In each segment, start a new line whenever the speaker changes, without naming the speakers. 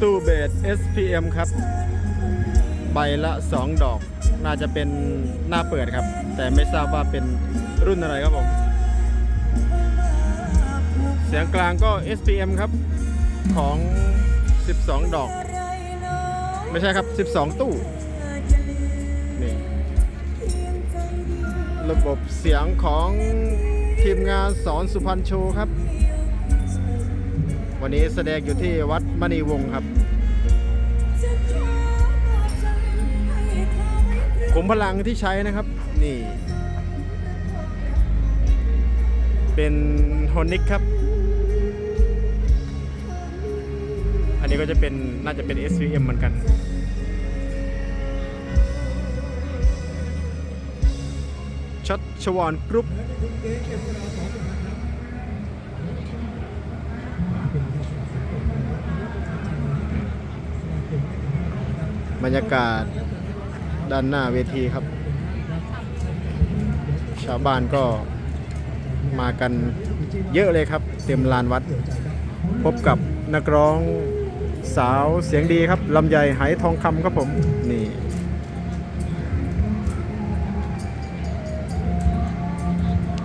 ตู้เบส SPM ครับ ใบละ 2 ดอก น่าจะเป็นหน้าเปิดครับ แต่ไม่ทราบว่าเป็นรุ่นอะไรครับผม เสียงกลางก็ SPM ครับ ของ 12 ดอก ไม่ใช่ครับ 12 ตู้ นี่ ระบบเสียงของทีมงานสอนสุพรรณโชครับ วันนี้แสดงอยู่ที่วัดมณีวงศ์ครับขุมพลังที่ใช้นะครับ นี่ เป็นฮอนิกครับ อันนี้ก็จะเป็นน่าจะเป็น SVM เหมือนกันชัดชวานกรุ๊ป บรรยากาศด้านหน้าเวทีครับ ชาวบ้านก็มากันเยอะเลยครับ เต็มลานวัด พบกับนักร้องสาวเสียงดีครับลำไยไหทองคำครับผม นี่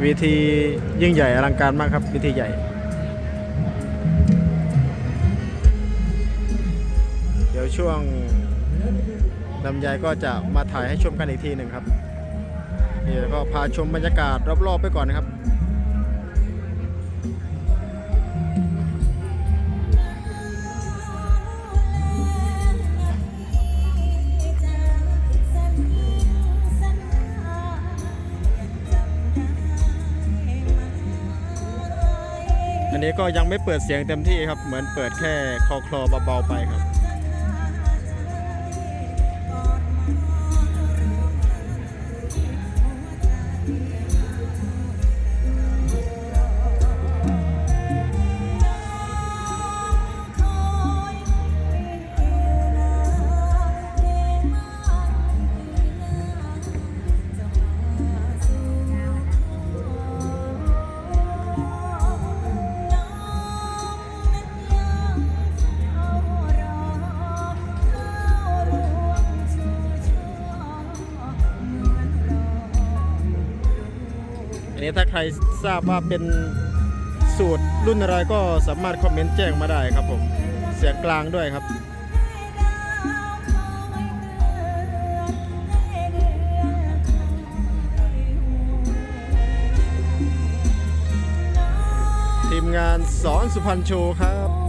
เวทียิ่งใหญ่อลังการมากครับเวทีใหญ่ เดี๋ยวช่วง ลำไยก็จะมาถ่ายให้ชมกันอีกทีหนึ่งครับเดี๋ยวก็พาชมบรรยากาศรอบๆไปก่อนนะครับอันนี้ก็ยังไม่เปิดเสียงเต็มที่ครับ เหมือนเปิดแค่คอคลอเบาๆไปครับ Yeah. นนี้ถ้าใครทราบว่าเป็นสูตรรุ่นอะไรก็สามารถคอมเมนต์แจ้งมาได้ครับผม เสียงกลางด้วยครับทีมงานสอนสุพรรณโชว์ครับ